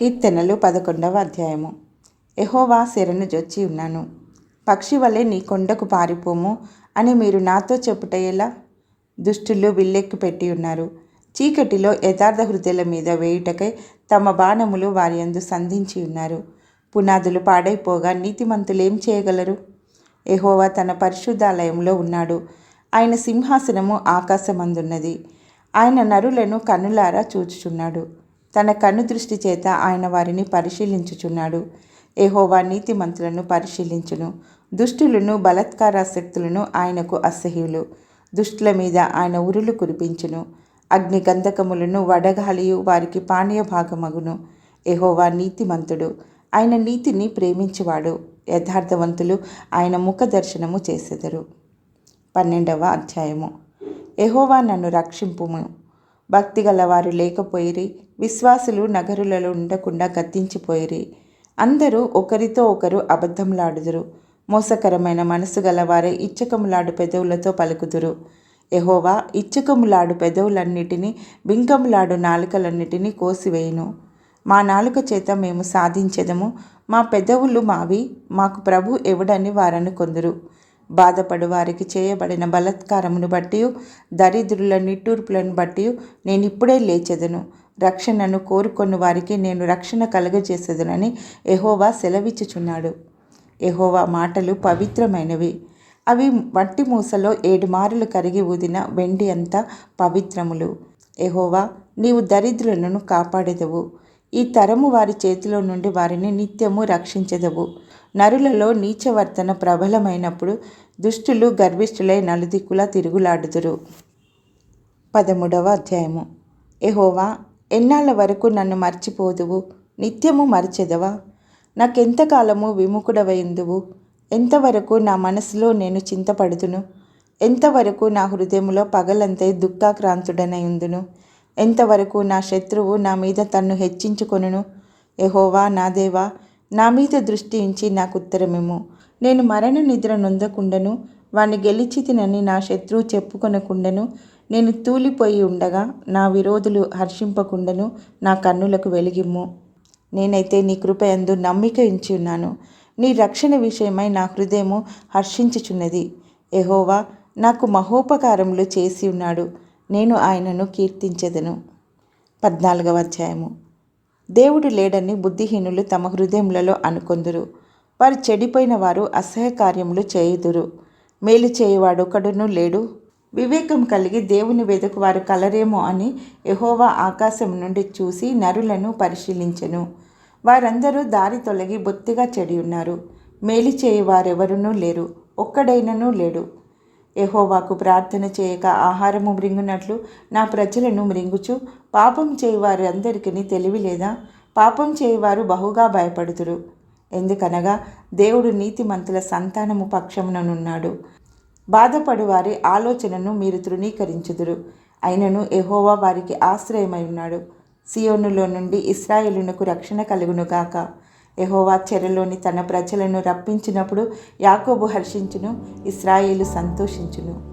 కీర్తనలు పదకొండవ అధ్యాయము. ఎహోవా శరణు జొచ్చి ఉన్నాను. పక్షి వలె నీ కొండకు పారిపోము అని మీరు నాతో చెప్పుటయ్యేలా దుష్టులు విల్లెక్కి పెట్టి ఉన్నారు. చీకటిలో యథార్థ హృదయల మీద వేయుటకై తమ బాణములు వారి యందు సంధించి ఉన్నారు. పునాదులు పాడైపోగా నీతిమంతులు ఏం చేయగలరు? ఎహోవా తన పరిశుద్ధాలయంలో ఉన్నాడు. ఆయన సింహాసనము ఆకాశమందున్నది. ఆయన నరులను కన్నులారా చూచుచున్నాడు. తన కన్ను దృష్టి చేత ఆయన వారిని పరిశీలించుచున్నాడు. ఎహోవా నీతిమంతులను పరిశీలించును. దుష్టులను బలత్కారాసక్తులను ఆయనకు అసహ్యులు. దుష్టుల మీద ఆయన ఉరులు కురిపించును. అగ్ని గంధకములను వడగాలియు వారికి పానీయ భాగమగును ఎహోవా నీతిమంతుడు. ఆయన నీతిని ప్రేమించువాడు. యథార్థవంతులు ఆయన ముఖ దర్శనము చేసెదరు. పన్నెండవ అధ్యాయము. ఎహోవా నన్ను రక్షింపుము. భక్తి గలవారు లేకపోయిరి విశ్వాసులు నగరులలో ఉండకుండా గద్దించిపోయిరి. అందరూ ఒకరితో ఒకరు అబద్ధంలాడుదురు మోసకరమైన మనసు గలవారే ఇచ్చకములాడు పెదవులతో పలుకుదురు. ఎహోవా ఇచ్చకములాడు పెదవులన్నిటినీ బింకములాడు నాలుకలన్నిటినీ కోసివేయును. మా నాలుక చేత మేము సాధించెదము. మా పెదవులు మావి. మాకు ప్రభు ఎవడని వారనుకొందురు బాధపడు వారికి చేయబడిన బలత్కారమును బట్టి దరిద్రుల నిట్టూర్పులను బట్టి నేను ఇప్పుడే లేచెదను. రక్షణను కోరుకొని వారికి నేను రక్షణ కలుగజేసేదనని ఎహోవా సెలవిచ్చుచున్నాడు. ఎహోవా మాటలు పవిత్రమైనవి. అవి మట్టి మూసలో ఏడు మారులు కరిగి ఊదిన వెండి అంతా పవిత్రములు. ఎహోవా నీవు దరిద్రులను కాపాడెదవు. ఈ తరము వారి చేతిలో నుండి వారిని నిత్యము రక్షించెదవు. నరులలో నీచవర్తన ప్రబలమైనప్పుడు దుష్టులు గర్విష్ఠులై నలుదిక్కులా తిరుగులాడుదురు. పదమూడవ అధ్యాయము. ఎహోవా ఎన్నాళ్ళ వరకు నన్ను మర్చిపోదువు? నిత్యము మరచెదవా? నాకెంతకాలము విముఖుడవైందువు ఎంతవరకు నా మనసులో నేను చింతపడుదును? ఎంతవరకు నా హృదయములో పగలంతే దుఃఖాక్రాంతుడనయుందును? ఎంతవరకు నా శత్రువు నా మీద తన్ను హెచ్చించుకొనును? ఎహోవా నా దేవా నా మీద దృష్టి ఉంచి నాకు ఉత్తరమేమో నేను మరణ నిద్ర నొందకుండను వాణ్ణి గెలిచి తినని నా శత్రువు చెప్పుకొనకుండను నేను తూలిపోయి ఉండగా నా విరోధులు హర్షింపకుండను నా కన్నులకు వెలిగిమ్ము. నేనైతే నీ కృపయందు నమ్మిక ఉంచి ఉన్నాను. నీ రక్షణ విషయమై నా హృదయము హర్షించుచున్నది. ఎహోవా నాకు మహోపకారములు చేసి ఉన్నాడు. నేను ఆయనను కీర్తించెదను. పద్నాలుగవ అధ్యాయము. దేవుడు లేడని బుద్ధిహీనులు తమ హృదయములలో అనుకొందురు. వారు చెడిపోయిన వారు అసహ్య కార్యములు చేయుదురు. మేలు చేయువాడొకడును లేడు. వివేకం కలిగి దేవుని వెతుకు వారు కలరేమో అని యహోవా ఆకాశం నుండి చూసి నరులను పరిశీలించెను. వారందరూ దారి తొలగి బొత్తిగా చెడి ఉన్నారు. మేలు చేయవారెవరునూ లేరు. ఒక్కడైనను లేడు. యహోవాకు ప్రార్థన చేయక ఆహారము మృంగునట్లు నా ప్రజలను మృంగుచు. పాపం చేయవారందరికీ తెలివి లేదా? పాపం చేయవారు బహుగా భయపడుతురు ఎందుకనగా దేవుడు నీతిమంతుల సంతానము పక్షముననున్నాడు. బాధపడు వారి ఆలోచనను మీరు తృణీకరించుదురు. అయినను ఎహోవా వారికి ఆశ్రయమై ఉన్నాడు. సియోనులో నుండి ఇస్రాయేలునకు రక్షణ కలుగును యహోవా ఎహోవా చెరలోని తన ప్రజలను రప్పించినప్పుడు యాకోబు హర్షించును ఇస్రాయేలు సంతోషించును.